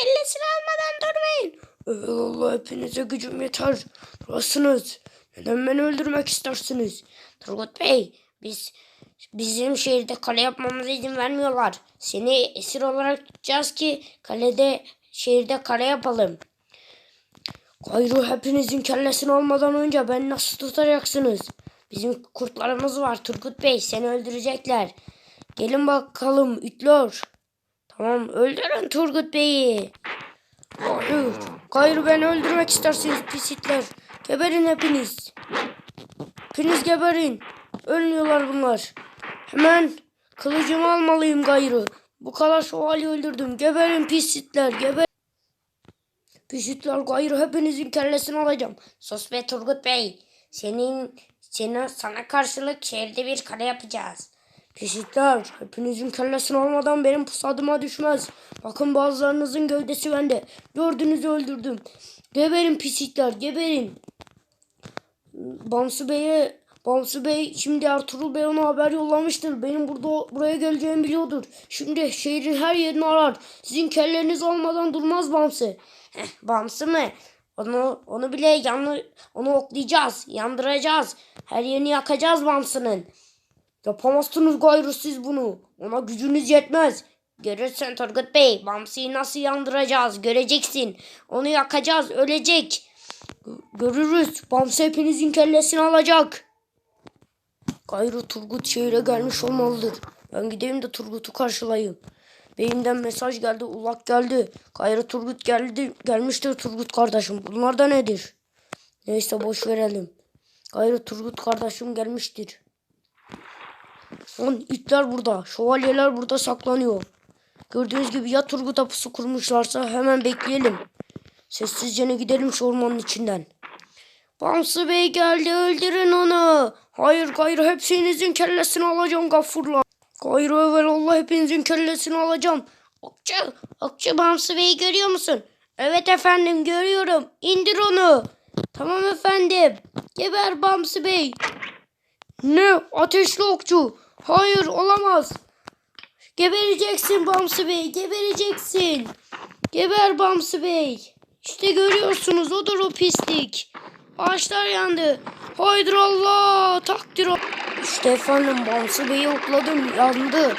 kellesini almadan durmayın. Evet Allah hepinize gücüm yeter. Burasınız. Neden beni öldürmek istersiniz? Turgut Bey biz bizim şehirde kale yapmamıza izin vermiyorlar. Seni esir olarak tutacağız ki kalede şehirde kale yapalım. Gayrı hepinizin kellesini almadan önce beni nasıl tutacaksınız? Bizim kurtlarımız var Turgut Bey seni öldürecekler. Gelin bakalım ütlör. Tamam öldürün Turgut Bey'i. Hayır. Gayrı beni öldürmek istersiniz pisitler. Geberin hepiniz. Hepiniz geberin. Ölmüyorlar bunlar. Hemen kılıcımı almalıyım gayrı. Bu kadar şövalye öldürdüm. Geberin pisitler geber. Pisitler gayrı hepinizin kellesini alacağım. Sus be Turgut Bey. Senin, senin sana karşılık şehirde bir kale yapacağız. Pisitler hepinizin kellesini almadan benim pusadıma düşmez. Bakın bazılarınızın gövdesi bende. Gördüğünüzü öldürdüm. Geberin pisitler geberin. Bamsı Bey'e Bamsı Bey şimdi Ertuğrul Bey ona haber yollamıştır. Benim burada buraya geleceğimi biliyordur. Şimdi şehrin her yerini arar. Sizin kelleriniz olmadan durmaz Bamsı. Heh, Bamsı mı? Onu onu bile yanı onu oklayacağız, yandıracağız. Her yerini yakacağız Bamsı'nın. Yapamazsınız gayrı siz bunu. Ona gücünüz yetmez. Görürsün Turgut Bey. Bamsı'yı nasıl yandıracağız göreceksin. Onu yakacağız ölecek. Görürüz. Bamsı hepinizin kellesini alacak. Gayrı Turgut şehire gelmiş olmalıdır. Ben gideyim de Turgut'u karşılayayım. Beyimden mesaj geldi, ulak geldi. Gayrı Turgut geldi, gelmiştir Turgut kardeşim. Bunlar da nedir? Neyse boş verelim. Gayrı Turgut kardeşim gelmiştir. Lan itler burada. Şövalyeler burada saklanıyor. Gördüğünüz gibi ya Turgut'a pusu kurmuşlarsa hemen bekleyelim. Sessizce ne gidelim şu ormanın içinden. Bamsı Bey geldi öldürün onu. Hayır gayrı hepsinizin kellesini alacağım gafurla. Gayrı evvel Allah hepinizin kellesini alacağım. Okçu, Okçu Bamsı Bey'i görüyor musun? Evet efendim görüyorum. İndir onu. Tamam efendim. Geber Bamsı Bey. Ne? Ateşli okçu. Hayır olamaz. Gebereceksin Bamsı Bey. Gebereceksin. Geber Bamsı Bey. İşte görüyorsunuz odur o pislik. Ağaçlar yandı. Haydır Allah. Takdir ol. İşte efendim Bamsı Bey'i okladım. Yandı.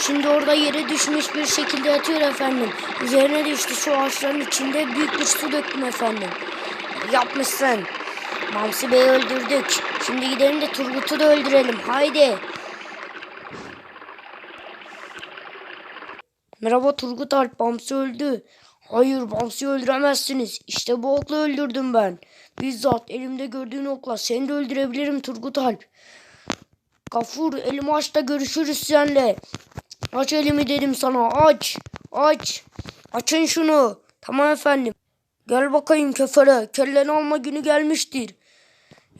Şimdi orada yere düşmüş bir şekilde yatıyor efendim. Üzerine düştü şu ağaçların içinde büyük bir su döktüm efendim. Yapmışsın. Bamsı Bey'i öldürdük. Şimdi gidelim de Turgut'u da öldürelim. Haydi. Merhaba Turgut Alp. Bamsı öldü. Hayır Bamsı'yı öldüremezsiniz. İşte bu okla öldürdüm ben. Bizzat elimde gördüğün okla seni de öldürebilirim Turgut Alp. Gafur elimi aç da görüşürüz seninle. Aç elimi dedim sana aç. Aç. Açın şunu. Tamam efendim. Gel bakayım kefere. Kelleni alma günü gelmiştir.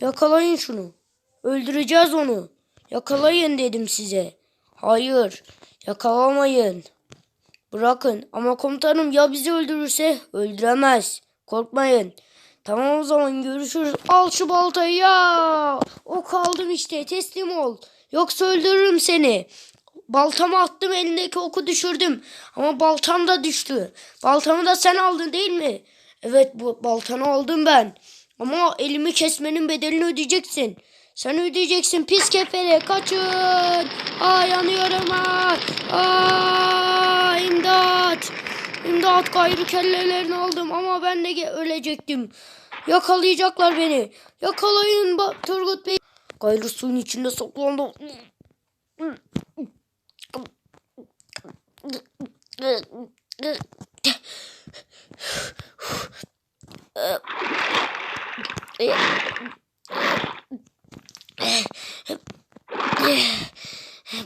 Yakalayın şunu. Öldüreceğiz onu. Yakalayın dedim size. Hayır. Yakalamayın. Bırakın ama komutanım ya bizi öldürürse öldüremez. Korkmayın. Tamam o zaman görüşürüz. Al şu baltayı ya. Ok aldım işte teslim ol. Yoksa öldürürüm seni. Baltamı attım elindeki oku düşürdüm. Ama baltam da düştü. Baltamı da sen aldın değil mi? Evet bu baltanı aldım ben. Ama elimi kesmenin bedelini ödeyeceksin. Sen ödeyeceksin pis kefere kaçın. Aa yanıyorum ha. Aa imdat. İmdat gayrı kellelerini aldım ama ben de ölecektim. Yakalayacaklar beni. Yakalayın ba- Turgut Bey. Gayrı suyun içinde saklandım.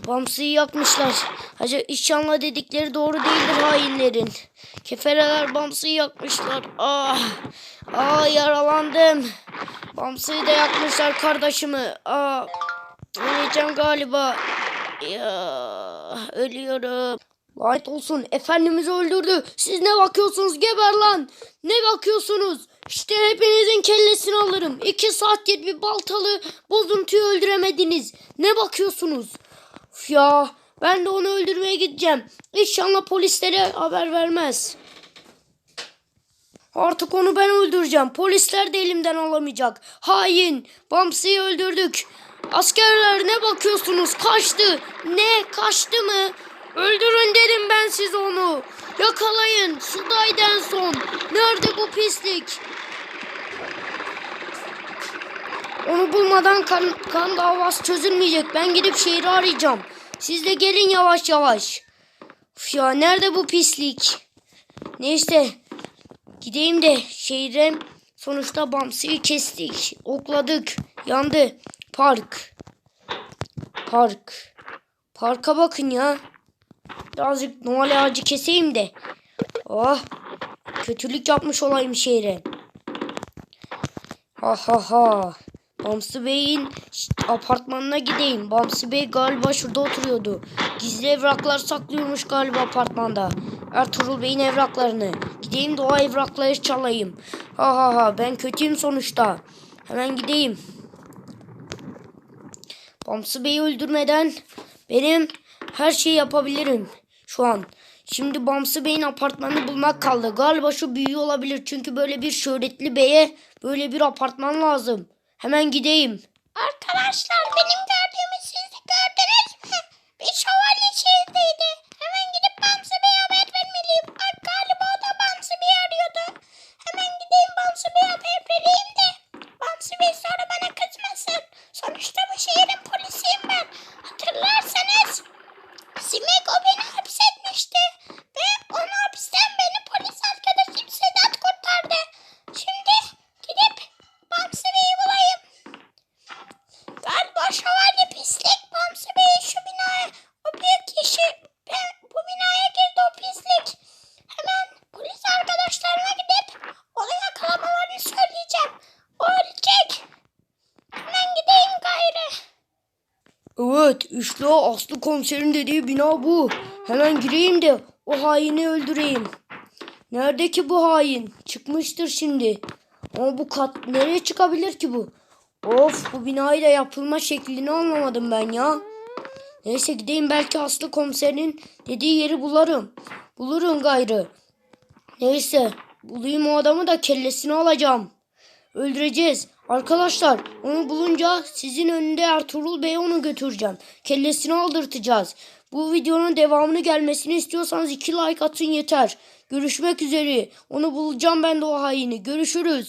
Bamsıyı yakmışlar. Hacı inşallah dedikleri doğru değildir hainlerin. Kefereler Bamsıyı yakmışlar. Ah, ah yaralandım. Bamsıyı da yakmışlar kardeşimi. Ah, öleceğim galiba. Ya, ölüyorum. Lanet olsun. Efendimiz öldürdü. Siz ne bakıyorsunuz? Geber lan. Ne bakıyorsunuz? İşte hepinizin kellesini alırım. İki saattir bir baltalı bozuntuyu öldüremediniz. Ne bakıyorsunuz? Üf ya ben de onu öldürmeye gideceğim. İnşallah polislere haber vermez. Artık onu ben öldüreceğim. Polisler de elimden alamayacak. Hain. Bamsi'yi öldürdük. Askerler ne bakıyorsunuz? Kaçtı. Ne? Kaçtı mı? Öldürün dedim ben size onu. Yakalayın. Sudaydı en son. Nerede bu pislik? Onu bulmadan kan, kan davası çözülmeyecek. Ben gidip şehri arayacağım. Siz de gelin yavaş yavaş. Üf ya nerede bu pislik? Neyse. Gideyim de şehre sonuçta Bamsı'yı kestik. Okladık. Yandı. Park. Park. Parka bakın ya. Birazcık Noel ağacı keseyim de. Oh. Kötülük yapmış olayım şehre. Ha ha ha. Bamsı Bey'in apartmanına gideyim. Bamsı Bey galiba şurada oturuyordu. Gizli evraklar saklıyormuş galiba apartmanda. Ertuğrul Bey'in evraklarını. Gideyim de o evrakları çalayım. Ha ha ha ben kötüyüm sonuçta. Hemen gideyim. Bamsı Bey'i öldürmeden benim her şeyi yapabilirim şu an. Şimdi Bamsı Bey'in apartmanını bulmak kaldı. Galiba şu büyüğü olabilir. Çünkü böyle bir şöhretli beye böyle bir apartman lazım. Hemen gideyim. Arkadaşlar benim gördüğümü siz de gördünüz mü? Bir şövalye şehirdeydi. Hemen gidip Bamsı Bey'e haber vermeliyim. Ay, galiba o da Bamsı Bey'i arıyordu. Hemen gideyim Bamsı Bey'e haber vereyim de. Bamsı Bey sonra bana kızmasın. Sonuçta bu şehrin polisiyim ben. Hatırlarsanız Simek o beni hapsetmişti. Ve onu hapisten beni polis arkadaşım Sedat kurtardı. Şimdi gidip Bamsı Bey'i bulayım. Galiba şövalye pislik Bamsı Bey şu binaya o büyük kişi ben, bu binaya girdi o pislik. Hemen polis arkadaşlarına gidip onu yakalamalarını söyleyeceğim. O ölecek. Hemen gideyim gayrı. Evet işte Aslı komiserin dediği bina bu. Hemen gireyim de o haini öldüreyim. Nerede ki bu hain? Çıkmıştır şimdi. Ama bu kat nereye çıkabilir ki bu? Of bu binayı da yapılma şeklini anlamadım ben ya. Neyse gideyim belki Aslı komiserin dediği yeri bularım. Bulurum gayrı. Neyse bulayım o adamı da kellesini alacağım. Öldüreceğiz. Arkadaşlar onu bulunca sizin önünde Ertuğrul Bey'e onu götüreceğim. Kellesini aldırtacağız. Bu videonun devamını gelmesini istiyorsanız iki like atın yeter. Görüşmek üzere. Onu bulacağım ben de o haini. Görüşürüz.